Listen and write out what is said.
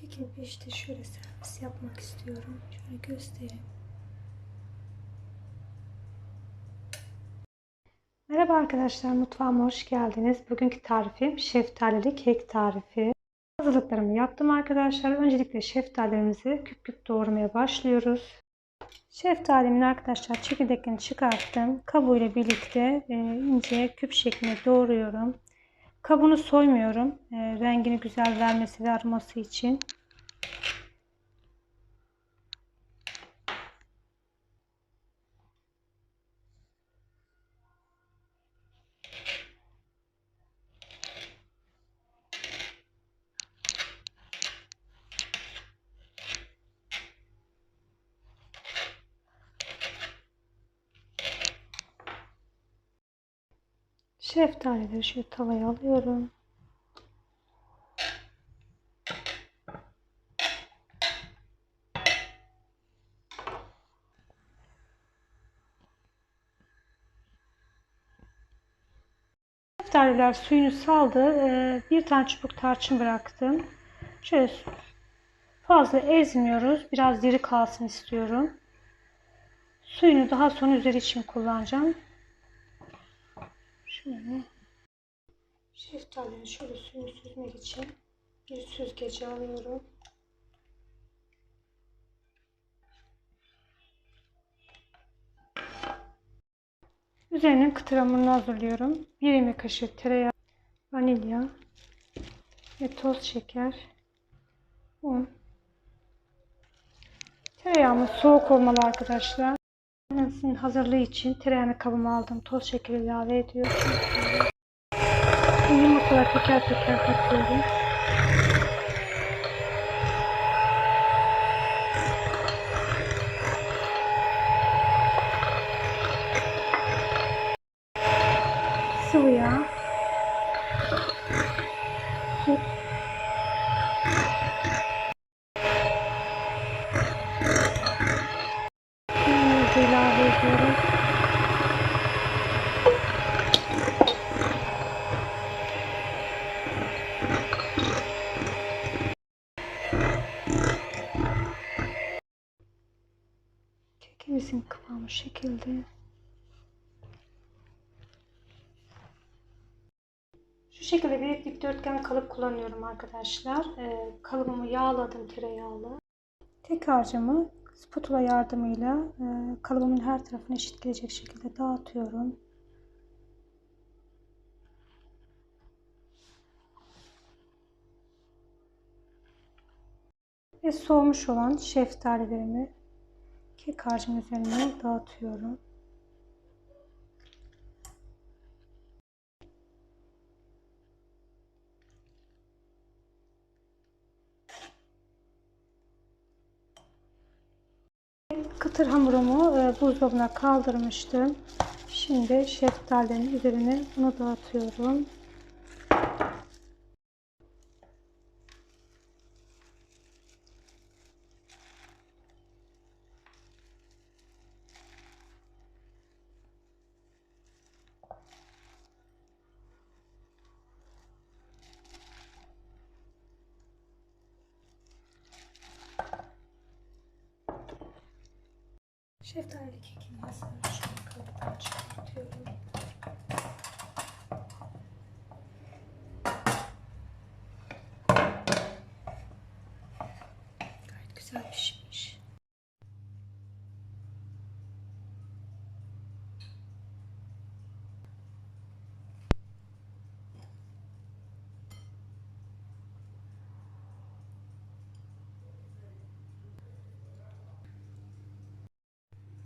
Kekin işte şöyle servis yapmak istiyorum. Şöyle göstereyim. Merhaba arkadaşlar mutfağıma hoş geldiniz. Bugünkü tarifim şeftalili kek tarifi. Hazırlıklarımı yaptım arkadaşlar. Öncelikle şeftalilerimizi küp küp doğramaya başlıyoruz. Şeftalimin arkadaşlar çekirdeklerini çıkarttım. Kabuğuyla birlikte e, ince küp şeklinde doğruyorum. Kabuğunu soymuyorum. E, rengini güzel vermesi ve aroması için. Şeftalileri şu tavaya alıyorum. Şeftaliler suyunu saldı. Ee, Bir tane çubuk tarçın bıraktım. Şöyle fazla ezmiyoruz. Biraz diri kalsın istiyorum. Suyunu daha sonra üzeri için kullanacağım. Şöyle şeftalileri şöyle suyunu süzmek için bir süzgeci alıyorum. Üzerinin kıtır hamurunu hazırlıyorum. Bir yemek kaşığı tereyağı, vanilya ve toz şeker, un. Tereyağımız soğuk olmalı arkadaşlar. Sizin hazırlığı için tereyağını kabıma aldım. Toz şekeri ilave ediyorum. Şimdi yumurtaları teker teker katıyorum. Sıvı yağ. Süt. Mayonezi ilave ediyorum. Kekimizin kıvamı şekilde. Şu şekilde bir dikdörtgen kalıp kullanıyorum arkadaşlar. Ee, kalıbımı yağladım tereyağlı. Tek harcımı spatula yardımıyla e, kalıbımın her tarafına eşit gelecek şekilde dağıtıyorum. Ve soğumuş olan şeftalilerimi kek harcımın üzerine dağıtıyorum. Kıtır hamurumu e, buzdolabına kaldırmıştım. Şimdi şeftalilerin üzerine bunu dağıtıyorum. Şeftalili kekim hazır. Şöyle kalıptan çıkartıyorum.